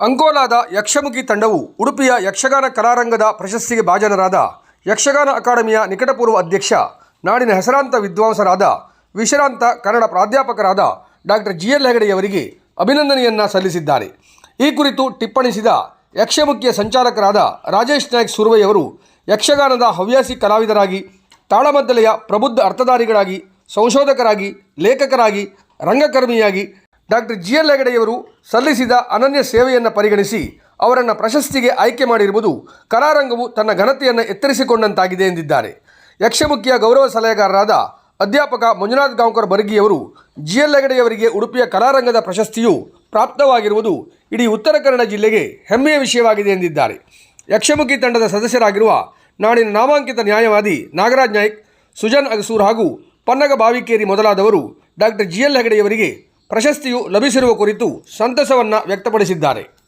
ಅಂಕೋಲಾದ ಯಕ್ಷಮುಖಿ ತಂಡವು ಉಡುಪಿಯ ಯಕ್ಷಗಾನ ಕಲಾರಂಗದ ಪ್ರಶಸ್ತಿಗೆ ಭಾಜನರಾದ ಯಕ್ಷಗಾನ ಅಕಾಡೆಮಿಯ ನಿಕಟಪೂರ್ವ ಅಧ್ಯಕ್ಷ, ನಾಡಿನ ಹೆಸರಾಂತ ವಿದ್ವಾಂಸರಾದ, ವಿಶ್ರಾಂತ ಕನ್ನಡ ಪ್ರಾಧ್ಯಾಪಕರಾದ ಡಾಕ್ಟರ್ ಜಿ ಎಲ್ ಹೆಗಡೆಯವರಿಗೆ ಅಭಿನಂದನೆಯನ್ನು ಸಲ್ಲಿಸಿದ್ದಾರೆ. ಈ ಕುರಿತು ಟಿಪ್ಪಣಿಸಿದ ಯಕ್ಷಮುಖಿಯ ಸಂಚಾಲಕರಾದ ರಾಜೇಶ್ ನಾಯ್ಕ್ ಸುರ್ವೆಯವರು ಯಕ್ಷಗಾನದ ಹವ್ಯಾಸಿ ಕಲಾವಿದರಾಗಿ, ತಾಳಮದ್ದಲೆಯ ಪ್ರಬುದ್ಧ ಅರ್ಥಧಾರಿಗಳಾಗಿ, ಸಂಶೋಧಕರಾಗಿ, ಲೇಖಕರಾಗಿ, ರಂಗಕರ್ಮಿಯಾಗಿ ಡಾಕ್ಟರ್ ಜಿ ಎಲ್ ಹೆಗಡೆಯವರು ಸಲ್ಲಿಸಿದ ಅನನ್ಯ ಸೇವೆಯನ್ನು ಪರಿಗಣಿಸಿ ಅವರನ್ನು ಪ್ರಶಸ್ತಿಗೆ ಆಯ್ಕೆ ಮಾಡಿರುವುದು ಕಲಾರಂಗವು ತನ್ನ ಘನತೆಯನ್ನು ಎತ್ತರಿಸಿಕೊಂಡಂತಾಗಿದೆ ಎಂದಿದ್ದಾರೆ. ಯಕ್ಷಮುಖಿಯ ಗೌರವ ಸಲಹೆಗಾರರಾದ ಅಧ್ಯಾಪಕ ಮಂಜುನಾಥ್ ಗಾಂವ್ಕರ್ ಬರ್ಗಿಯವರು ಜಿ ಎಲ್ ಹೆಗಡೆಯವರಿಗೆ ಉಡುಪಿಯ ಕಲಾರಂಗದ ಪ್ರಶಸ್ತಿಯು ಪ್ರಾಪ್ತವಾಗಿರುವುದು ಇಡೀ ಉತ್ತರ ಕನ್ನಡ ಜಿಲ್ಲೆಗೆ ಹೆಮ್ಮೆಯ ವಿಷಯವಾಗಿದೆ ಎಂದಿದ್ದಾರೆ. ಯಕ್ಷಮುಖಿ ತಂಡದ ಸದಸ್ಯರಾಗಿರುವ ನಾಡಿನ ನಾಮಾಂಕಿತ ನ್ಯಾಯವಾದಿ ನಾಗರಾಜ್ ನಾಯ್ಕ್, ಸುಜನ್ ಅಗಸೂರ್ ಹಾಗೂ ಪನ್ನಗ ಬಾವಿಕೇರಿ ಮೊದಲಾದವರು ಡಾಕ್ಟರ್ ಜಿ ಎಲ್ ಹೆಗಡೆಯವರಿಗೆ ಪ್ರಶಸ್ತಿಯು ಲಭಿಸಿರುವ ಕುರಿತು ಸಂತಸವನ್ನು ವ್ಯಕ್ತಪಡಿಸಿದ್ದಾರೆ.